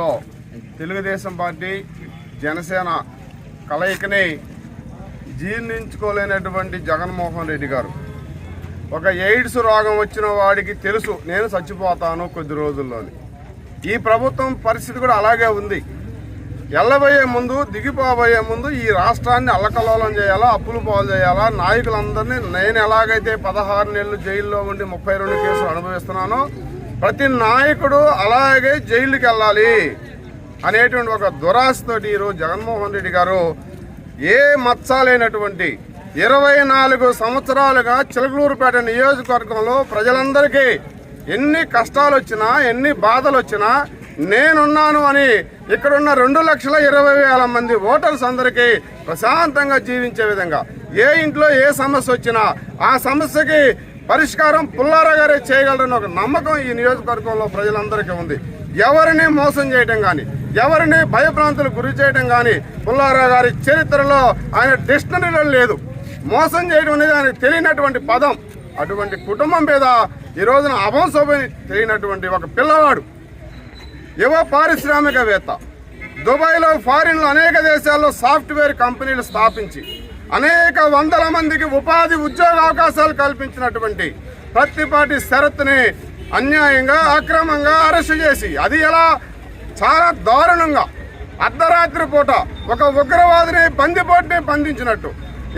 లో తెలుగుదేశం పార్టీ జనసేన కలయికని జీర్ణించుకోలేనటువంటి జగన్మోహన్ రెడ్డి గారు. ఒక ఎయిడ్స్ రోగం వచ్చిన వాడికి తెలుసు నేను చచ్చిపోతాను కొద్ది రోజుల్లోని. ఈ ప్రభుత్వం పరిస్థితి కూడా అలాగే ఉంది. ఎల్లబోయే ముందు దిగిపోబోయే ముందు ఈ రాష్ట్రాన్ని అల్లకలోలం చేయాలా అప్పులు పాలు చేయాలా? నాయకులందరినీ నేను ఎలాగైతే పదహారు నెలలు జైల్లో ఉండి ముప్పై రెండు కేసులు అనుభవిస్తున్నానో ప్రతి నాయకుడు అలాగే జైలుకి వెళ్ళాలి అనేటువంటి ఒక దురాశతోటి ఈరోజు జగన్మోహన్ రెడ్డి గారు ఏ మచ్చలేనటువంటి ఇరవై నాలుగు సంవత్సరాలుగా చిలకలూరుపేట నియోజకవర్గంలో ప్రజలందరికీ ఎన్ని కష్టాలు వచ్చినా ఎన్ని బాధలు వచ్చినా నేనున్నాను అని ఇక్కడున్న రెండు లక్షల ఇరవై వేల మంది ఓటర్స్ అందరికీ ప్రశాంతంగా జీవించే విధంగా ఏ ఇంట్లో ఏ సమస్య వచ్చినా ఆ సమస్యకి పరిష్కారం పుల్లారా గారే చేయగలరని ఒక నమ్మకం ఈ నియోజకవర్గంలో ప్రజలందరికీ ఉంది. ఎవరిని మోసం చేయడం కానీ ఎవరిని భయప్రాంతులకు గురి చేయడం కానీ పుల్లారా గారి చరిత్రలో ఆయన డిక్షనరీలో లేదు. మోసం చేయడం అనేది ఆయనకు తెలియనటువంటి పదం. అటువంటి కుటుంబం మీద ఈ రోజున అభంశోభని తెలియనటువంటి ఒక పిల్లవాడు. యువ పారిశ్రామికవేత్త. దుబాయ్లో ఫారిన్లో అనేక దేశాల్లో సాఫ్ట్వేర్ కంపెనీలు స్థాపించి అనేక వందల మందికి ఉపాధి ఉద్యోగ అవకాశాలు కల్పించినటువంటి ప్రతిపాటి షరత్ని అన్యాయంగా అక్రమంగా అరెస్టు చేసి అది ఎలా? చాలా దారుణంగా. అర్ధరాత్రి పూట ఒక ఉగ్రవాదిని బందిపోటుని బంధించినట్టు.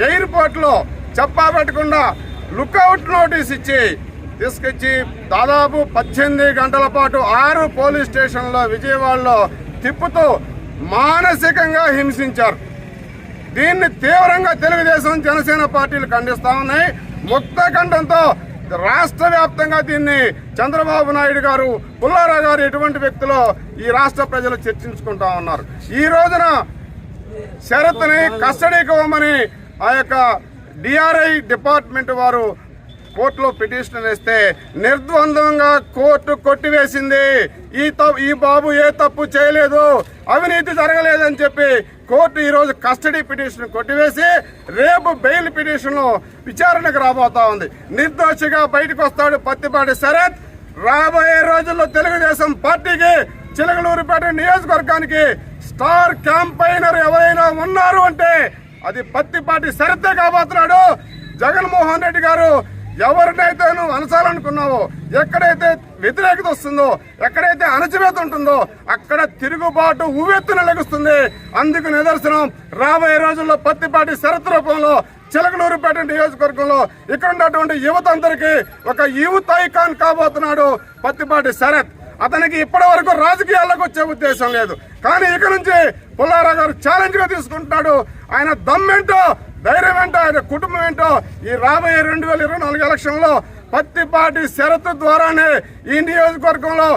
ఎయిర్పోర్ట్లో చెప్పా పెట్టకుండా లుక్అవుట్ నోటీస్ ఇచ్చి తీసుకొచ్చి దాదాపు పద్దెనిమిది గంటల పాటు ఆరు పోలీస్ స్టేషన్లో విజయవాడలో తిప్పుతూ మానసికంగా హింసించారు. దీన్ని తీవ్రంగా తెలుగుదేశం జనసేన పార్టీలు ఖండిస్తా ఉన్నాయి. ముక్త రాష్ట్ర వ్యాప్తంగా దీన్ని చంద్రబాబు నాయుడు గారు పుల్లారా గారు ఎటువంటి వ్యక్తులు ఈ రాష్ట్ర ప్రజలు చర్చించుకుంటా ఉన్నారు? ఈ రోజున శరత్ని కస్టడీకి ఇవ్వమని ఆ యొక్క డిఆర్ఐ డిపార్ట్మెంట్ వారు కోర్టులో పిటిషన్ వేస్తే నిర్ద్వందంగా కోర్టు కొట్టివేసింది. ఈ ఈ బాబు ఏ తప్పు చేయలేదు అవినీతి జరగలేదని చెప్పి కోర్టు ఈరోజు కస్టడీ పిటిషన్ కొట్టివేసి రేపు బెయిల్ పిటిషన్ను విచారణకు రాబోతా ఉంది. నిర్దోషిగా బయటకు వస్తాడు పత్తిపాటి శరత్. రాబోయే రోజుల్లో తెలుగుదేశం పార్టీకి చిలకలూరుపేట నియోజకవర్గానికి స్టార్ క్యాంపైనర్ ఎవరైనా ఉన్నారు అంటే అది పత్తిపాటి శరత్తే కాబోతున్నాడు. జగన్మోహన్ రెడ్డి గారు ఎవరినైతే నువ్వు అనసాలనుకున్నావో ఎక్కడైతే వ్యతిరేకత వస్తుందో ఎక్కడైతే అణచివేత ఉంటుందో అక్కడ తిరుగుబాటు ఉవ్వెత్తున లెగుస్తుంది. అందుకు నిదర్శనం రాబోయే రోజుల్లో పత్తిపాటి శరత్ రూపంలో చిలకలూరుపేట నియోజకవర్గంలో ఇక్కడ ఉన్నటువంటి యువత అందరికీ ఒక యూత్ ఐకాన్ కాబోతున్నాడు పత్తిపాటి శరత్. అతనికి ఇప్పటి వరకు రాజకీయాల్లోకి వచ్చే ఉద్దేశం లేదు. కానీ ఇక నుంచి పుల్లారా గారు ఛాలెంజ్గా తీసుకుంటున్నాడు. ఆయన దమ్మేంటో ధైర్యం ఏంటో ఆయన కుటుంబం ఏంటో ఈ రాబోయే రెండు వేల ఇరవై నాలుగు ఎలక్షన్లో పత్తిపాటి షరతు ద్వారానే ఈ నియోజకవర్గంలో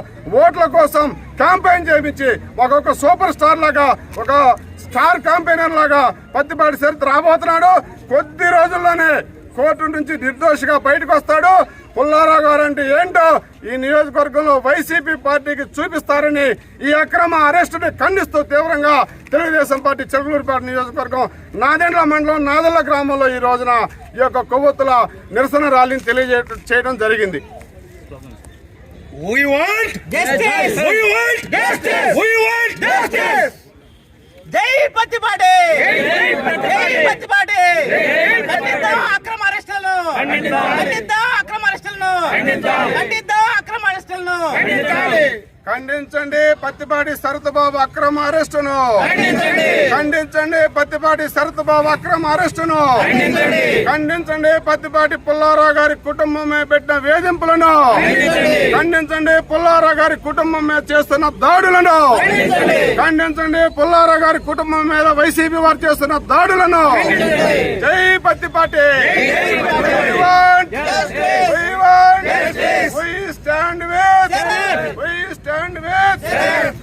ఓట్ల కోసం క్యాంపెయిన్ చేయించి ఒక్కొక్క సూపర్ స్టార్ లాగా ఒక స్టార్ క్యాంపెయినర్ లాగా పత్తిపాటి షరతు రాబోతున్నాడు. కొద్ది రోజుల్లోనే కోర్టు నుంచి నిర్దోషిగా బయటకు వస్తాడు పుల్లారావు గారు అంటే ఏంటో ఈ నియోజకవర్గంలో వైసీపీ పార్టీకి చూపిస్తారని ఈ అక్రమ అరెస్టుని ఖండిస్తూ తీవ్రంగా తెలుగుదేశం పార్టీ చెరుకులూరుపేట నియోజకవర్గం నాదెండ్ల మండలం నాదెళ్ళ గ్రామంలో ఈ రోజున ఈ యొక్క కొవ్వొత్తుల నిరసన ర్యాలీని తెలియజే చేయడం జరిగింది We want Justice! We want Justice! We want Justice! జై పత్తిపాటి పత్తిపాటి ఖండిద్దాం. అక్రమ అరెస్టులను. ఖండిద్దాం. అక్రమ అరెస్టులను. ఖండించండి పత్తిపాటి సరతబాబు అక్రమ అరెస్టును. ఖండించండి. పత్తిపాటి సరతబాబు అక్రమ అరెస్టును. ఖండించండి. పత్తిపాటి పుల్లారావు గారి కుటుంబం మీద పెట్టిన వేధింపులను. ఖండించండి. పుల్లారావు గారి కుటుంబం మీద చేస్తున్న దాడులను. ఖండించండి. పుల్లారావు గారి కుటుంబం మీద వైసీపీ వారు చేస్తున్న దాడులను. జై పత్తిపాటి Fair